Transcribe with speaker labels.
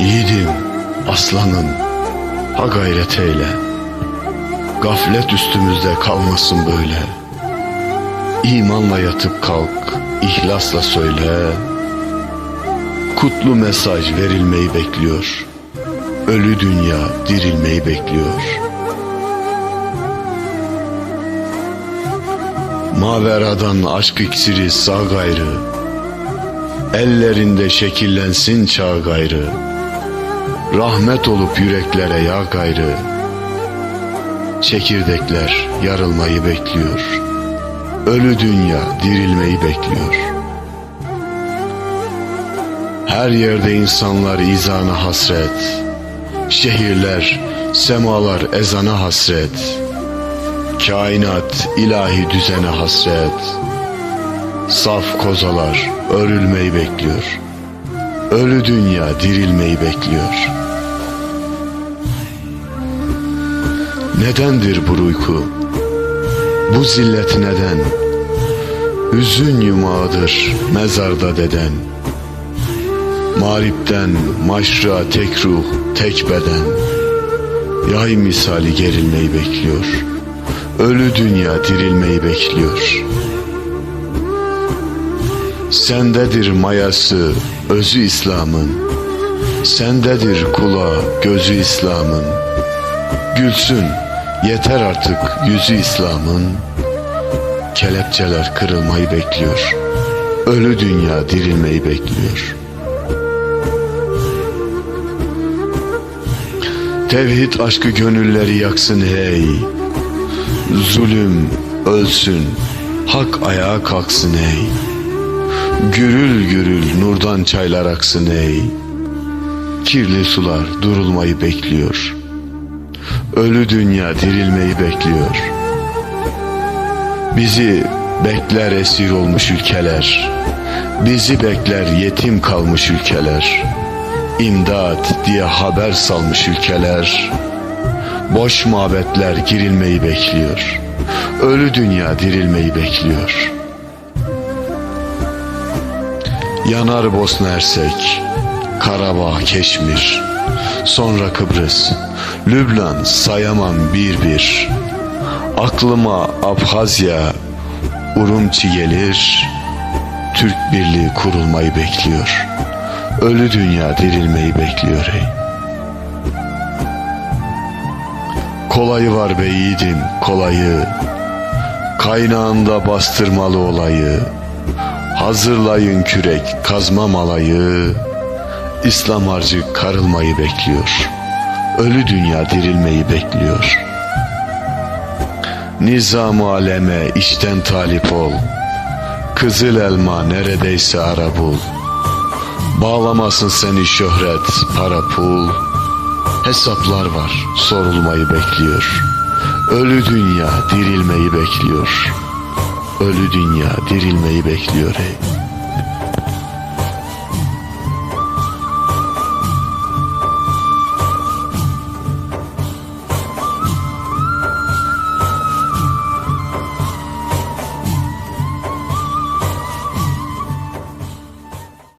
Speaker 1: Yiğidim, aslanım, ha gayret eyle. Gaflet üstümüzde kalmasın böyle. İmanla yatıp kalk, ihlasla söyle. Kutlu mesaj verilmeyi bekliyor. Ölü dünya dirilmeyi bekliyor. Maveradan aşk iksiri sağ gayrı. Ellerinde şekillensin çağ gayrı. Rahmet olup yüreklere yağ gayrı. Çekirdekler yarılmayı bekliyor. Ölü dünya dirilmeyi bekliyor. Her yerde insanlar izana hasret. Şehirler, semalar ezana hasret. Kainat ilahi düzene hasret. Saf kozalar örülmeyi bekliyor. Ölü dünya dirilmeyi bekliyor. Nedendir bu uyku? Bu zillet neden? Hüzün yumağıdır mezarda deden. Mağripten maşra tek ruh, tek beden. Yay misali gerilmeyi bekliyor. Ölü dünya dirilmeyi bekliyor. Sendedir mayası, özü İslam'ın. Sendedir kula, gözü İslam'ın. Gülsün, yeter artık yüzü İslam'ın. Kelepçeler kırılmayı bekliyor. Ölü dünya dirilmeyi bekliyor. Tevhid aşkı gönülleri yaksın hey. Zulüm ölsün, hak ayağa kalksın ey. Gürül gürül nurdan çaylar aksın ey. Kirli sular durulmayı bekliyor. Ölü dünya dirilmeyi bekliyor. Bizi bekler esir olmuş ülkeler. Bizi bekler yetim kalmış ülkeler. İmdat diye haber salmış ülkeler. Boş mabetler girilmeyi bekliyor. Ölü dünya dirilmeyi bekliyor. Yanar Bosna Hersek, Karabağ, Keşmir, sonra Kıbrıs, Lübnan sayamam bir bir. Aklıma Abhazya, Urumçi gelir, Türk Birliği kurulmayı bekliyor. Ölü dünya dirilmeyi bekliyor ey. Kolayı var be yiğidim kolayı Kaynağında bastırmalı olayı Hazırlayın kürek kazma malayı İslam harcı karılmayı bekliyor. Ölü dünya dirilmeyi bekliyor. Nizam aleme içten talip ol. Kızıl elma neredeyse ara bul. Bağlamasın seni şöhret para pul. Hesaplar var sorulmayı bekliyor. Ölü dünya dirilmeyi bekliyor. Ölü dünya dirilmeyi bekliyor ey